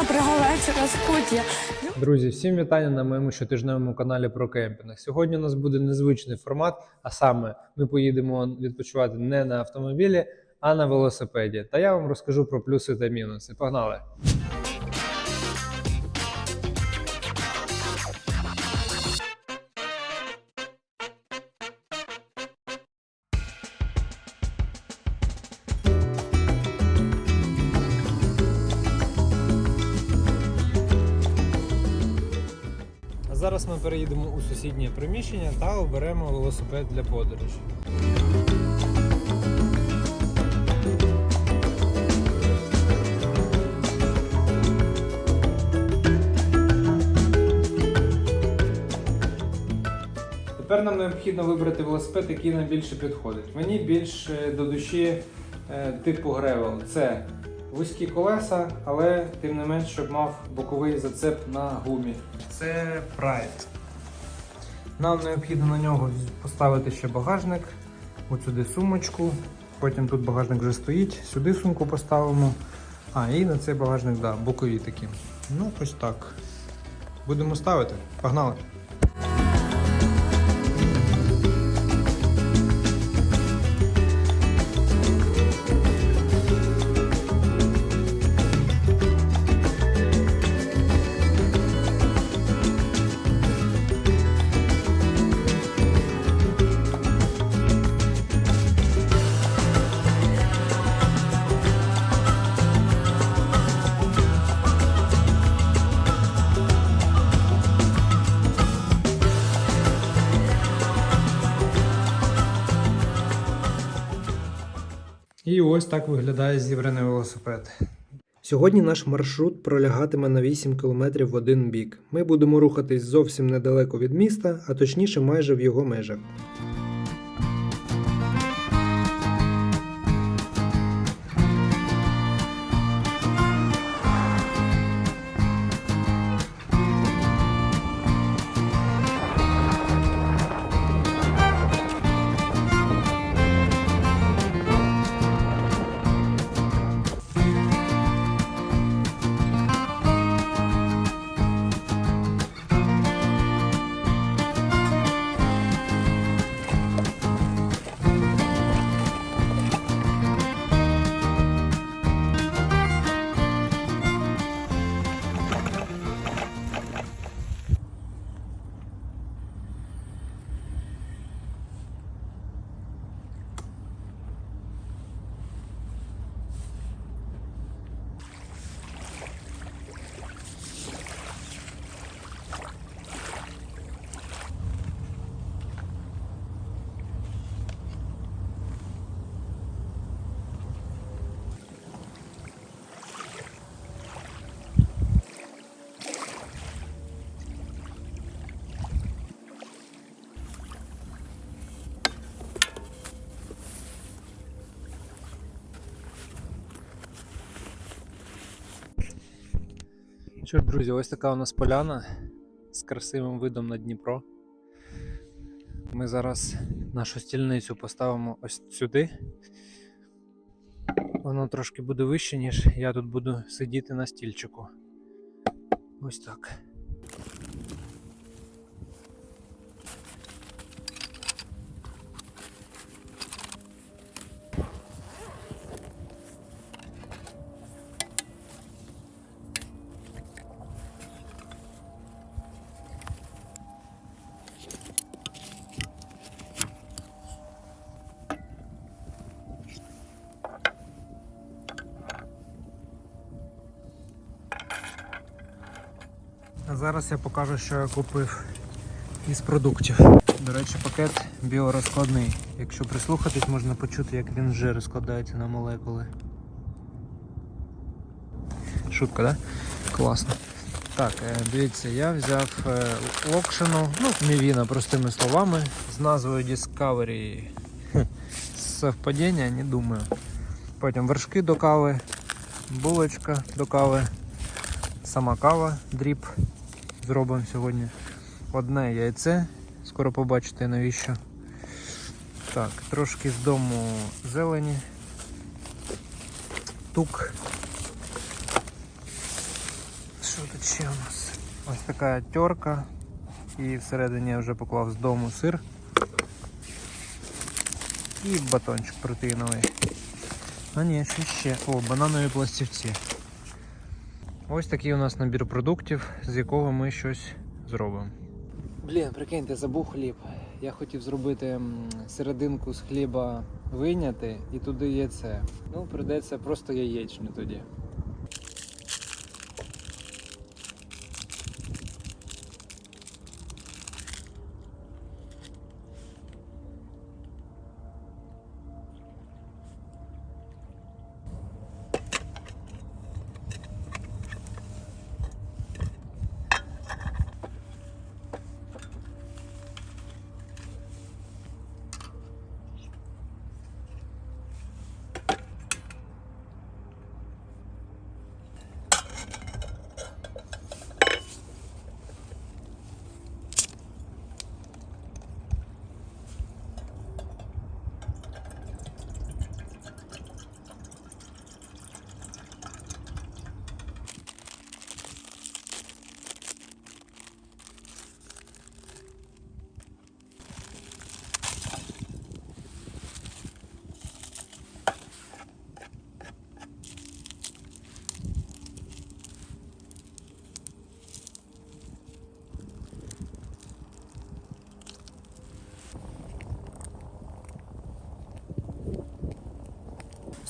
Доброго вечора, студія. Друзі, всім вітання на моєму щотижневому каналі про кемпінг. Сьогодні у нас буде незвичний формат, а саме ми поїдемо відпочивати не на автомобілі, а на велосипеді. Та я вам розкажу про плюси та мінуси. Погнали! Переїдемо у сусіднє приміщення та оберемо велосипед для подорожі. Тепер нам необхідно вибрати велосипед, який нам більше підходить. Мені більше до душі е, типу гревел. Це вузькі колеса, але тим не менш, щоб мав боковий зацеп на гумі. Це Pride. Нам необхідно на нього поставити ще багажник, от сюди сумочку. Потім тут багажник вже стоїть, сюди сумку поставимо. А, і на цей багажник, да, бокові такі. Ну, ось так. Будемо ставити. Погнали! І ось так виглядає зібраний велосипед. Сьогодні наш маршрут пролягатиме на 8 км в один бік. Ми будемо рухатись зовсім недалеко від міста, а точніше майже в його межах. Що ж, друзі, ось така у нас поляна з красивим видом на Дніпро. Ми зараз нашу стільницю поставимо ось сюди. Воно трошки буде вище, ніж я тут буду сидіти на стільчику. Ось так. Зараз я покажу, що я купив із продуктів. До речі, пакет біорозкладний. Якщо прислухатись, можна почути, як він вже розкладається на молекули. Шутка, да? Класно. Так, е, дивіться, я взяв е, локшину, ну, мівіна, простими словами, з назвою Discovery. Совпадіння, не думаю. Потім вершки до кави, булочка до кави, сама кава, дріп зробимо сьогодні. Одне яйце, скоро побачите навіщо. Так, трошки з дому зелені, тук, Що тут ще у нас? Ось така терка. І всередині я вже поклав з дому сир. І батончик протеїновий. А ні, що ще? О, бананові пластівці. Ось такий у нас набір продуктів, з якого ми щось зробимо. Блін, прикиньте, забув хліб. Я хотів зробити серединку з хліба вийняти і туди яйце. Ну, придеться просто яєчню тоді.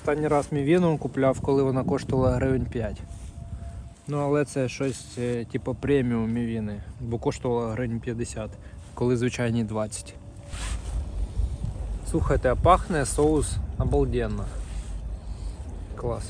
Останній раз мівіну купляв, коли вона коштувала гривень 5. Ну, але це щось е, типу преміум мівіни, бо коштувала гривень 50, коли звичайні 20. Слухайте, а пахне соус обалденно. Клас.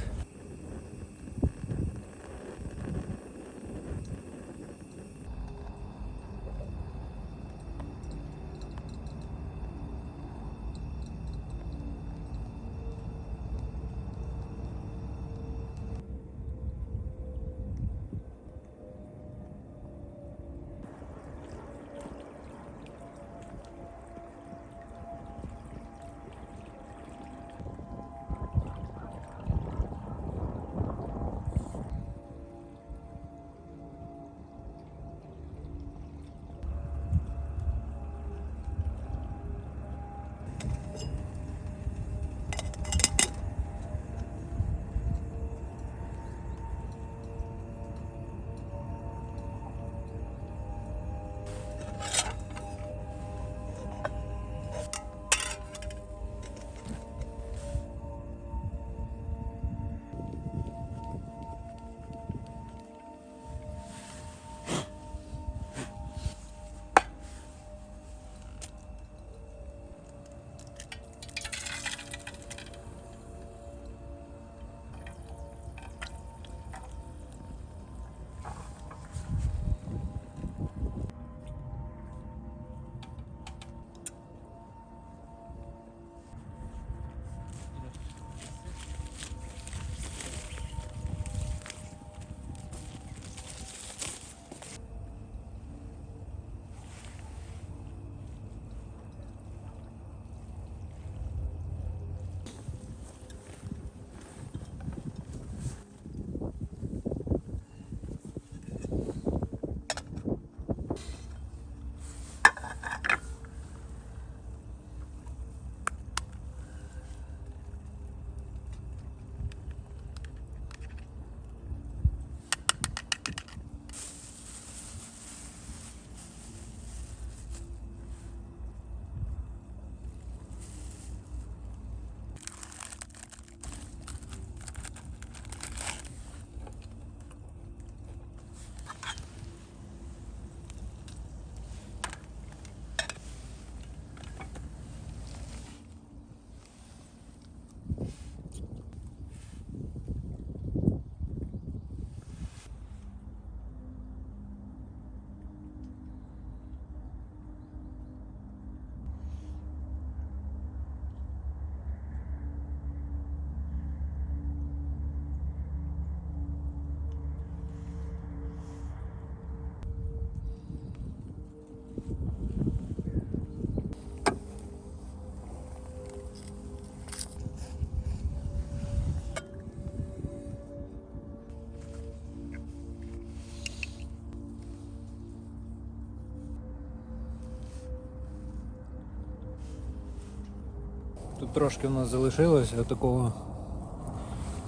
Трошки в нас залишилось такого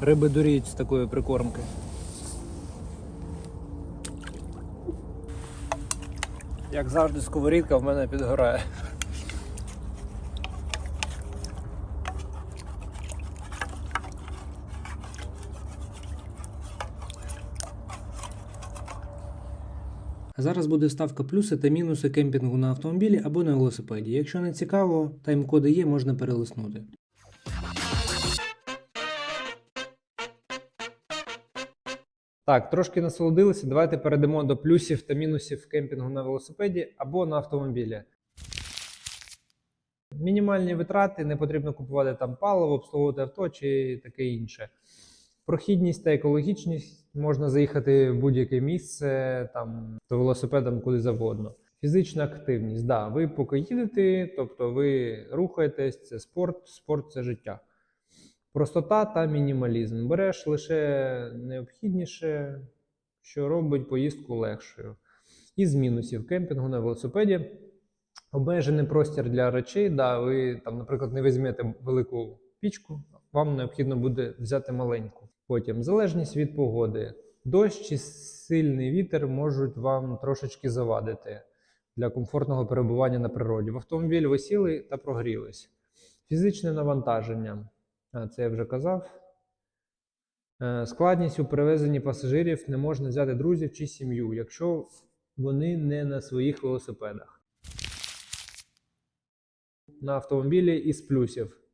риби дуріть з такої прикормки. Як завжди, сковорідка в мене підгорає. Зараз буде ставка плюси та мінуси кемпінгу на автомобілі або на велосипеді. Якщо не цікаво, тайм-коди є, можна перелиснути. Так, трошки насолодилися. Давайте перейдемо до плюсів та мінусів кемпінгу на велосипеді або на автомобілі. Мінімальні витрати, не потрібно купувати там паливо, обслуговувати авто чи таке інше. Прохідність та екологічність можна заїхати в будь-яке місце, там то велосипедом куди завгодно. Фізична активність, да, ви поки їдете, тобто ви рухаєтесь, це спорт, спорт це життя. Простота та мінімалізм. Береш лише необхідніше, що робить поїздку легшою. Із мінусів кемпінгу на велосипеді. Обмежений простір для речей. Да, ви там, наприклад, не візьмете велику пічку, вам необхідно буде взяти маленьку. Потім залежність від погоди. Дощ чи сильний вітер можуть вам трошечки завадити для комфортного перебування на природі. В автомобіль ви сіли та прогрілись. Фізичне навантаження. Це я вже казав. Е, Складність у перевезенні пасажирів не можна взяти друзів чи сім'ю, якщо вони не на своїх велосипедах. На автомобілі із плюсів.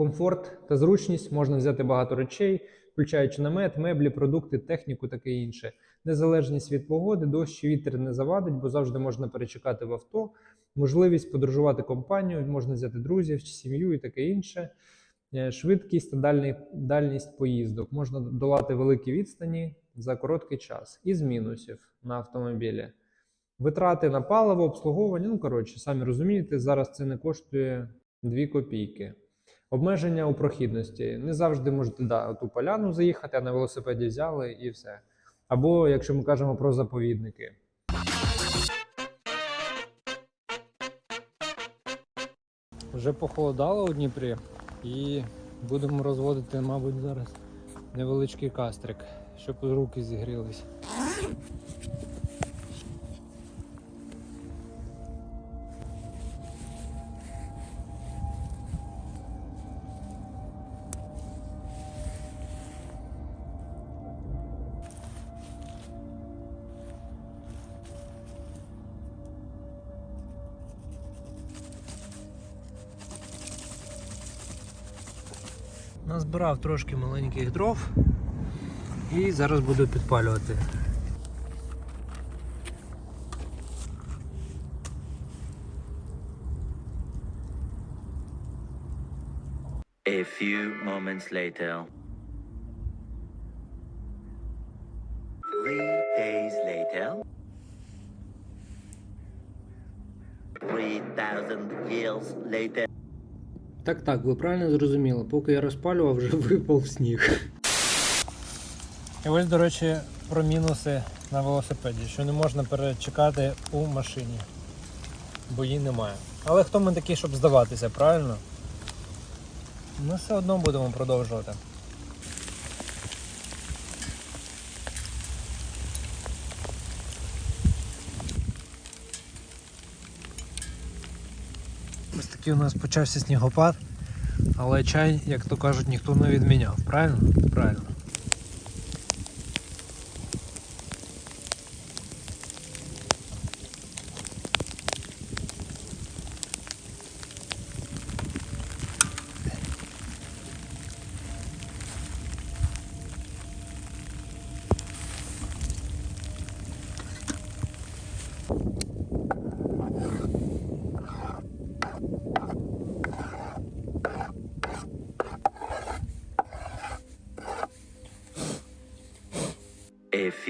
Комфорт та зручність можна взяти багато речей, включаючи намет, меблі, продукти, техніку, таке інше. Незалежність від погоди, дощ вітер не завадить, бо завжди можна перечекати в авто. Можливість подорожувати компанію, можна взяти друзів сім'ю і таке інше. Е, Швидкість та дальність поїздок. Можна долати великі відстані за короткий час. Із мінусів на автомобілі. Витрати на паливо, обслуговування. Ну, коротше, самі розумієте, зараз це не коштує 2 копійки. Обмеження у прохідності. Не завжди можете да, ту поляну заїхати, а на велосипеді взяли і все. Або якщо ми кажемо про заповідники. Вже похолодало у Дніпрі і будемо розводити, мабуть, зараз невеличкий кастрик, щоб руки зігрілись. Назбирав трошки маленьких дров і зараз буду підпалювати. A few moments later. Так, так, ви правильно зрозуміли, поки я розпалював, вже випав сніг. І ось, до речі, про мінуси на велосипеді, що не можна перечекати у машині, бо її немає. Але хто ми такі, щоб здаватися, правильно? Ми все одно будемо продовжувати. Ось такий у нас почався снігопад, але чай, як то кажуть, ніхто не відміняв, правильно? Правильно.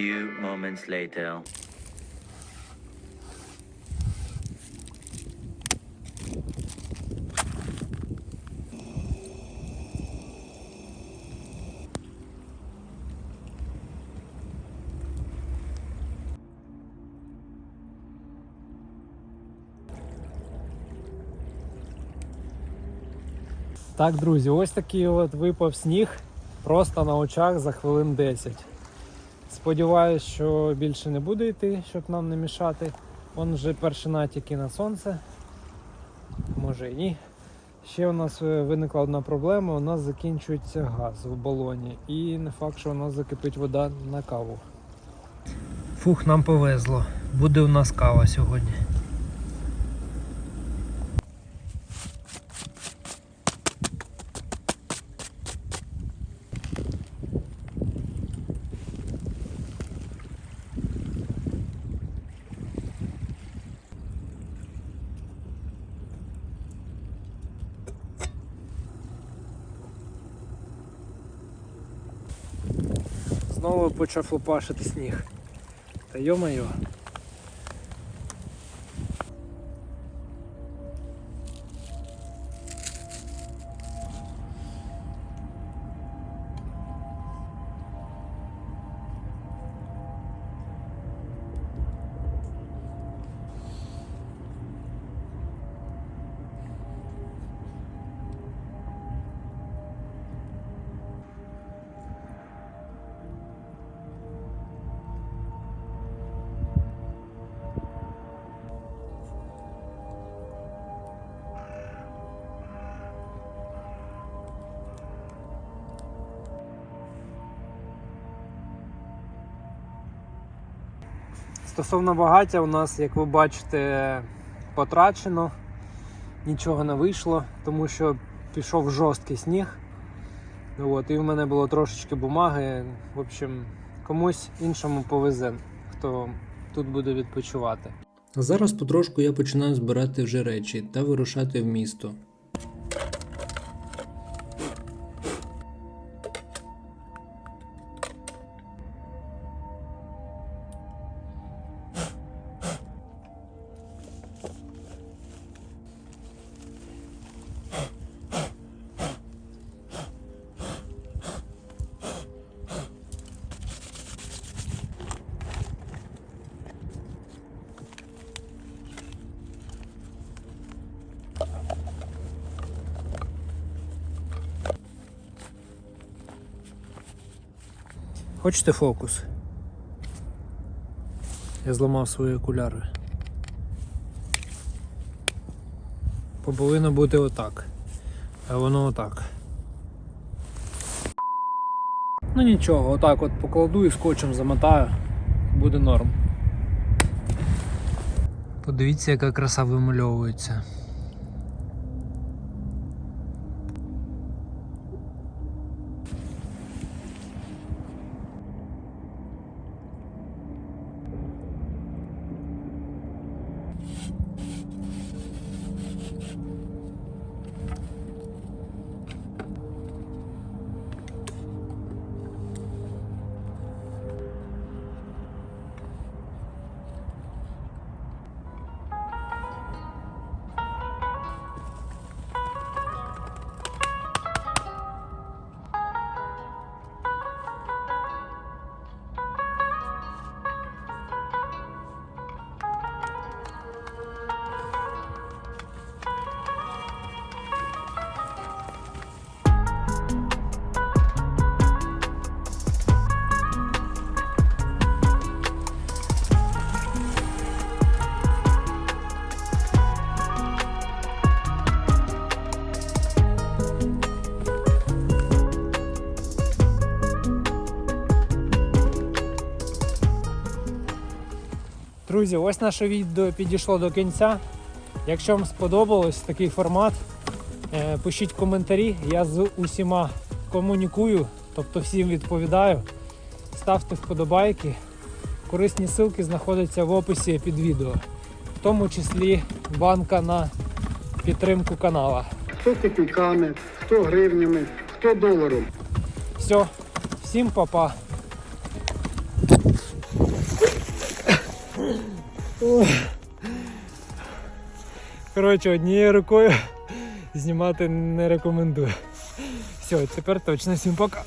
few moments later. Так, друзі, ось такий от випав сніг просто на очах за хвилин 10. Сподіваюсь, що більше не буде йти, щоб нам не мішати. Вон вже перші натяки на сонце. Може і ні. Ще у нас е, виникла одна проблема. У нас закінчується газ в балоні. І не факт, що у нас закипить вода на каву. Фух, нам повезло. Буде у нас кава сьогодні. Знову почав лопашити сніг. Та йо-моє. Стосовно багаття, у нас, як ви бачите, потрачено, нічого не вийшло, тому що пішов жорсткий сніг. От, і в мене було трошечки бумаги. В общем, комусь іншому повезе, хто тут буде відпочивати. Зараз потрошку я починаю збирати вже речі та вирушати в місто. Хочете фокус? Я зламав свої окуляри. Повинно бути отак. А воно отак. Ну нічого, отак от покладу і скотчем замотаю. Буде норм. Подивіться, яка краса вимальовується. Друзі, ось наше відео підійшло до кінця. Якщо вам сподобалось такий формат, е, пишіть коментарі. Я з усіма комунікую, тобто всім відповідаю. Ставте вподобайки. Корисні ссылки знаходяться в описі під відео, в тому числі банка на підтримку канала. хто копійками, хто гривнями, хто доларом. Все, всім па-па. Коротше, однією рукою знімати не рекомендую. Все, тепер точно всім пока.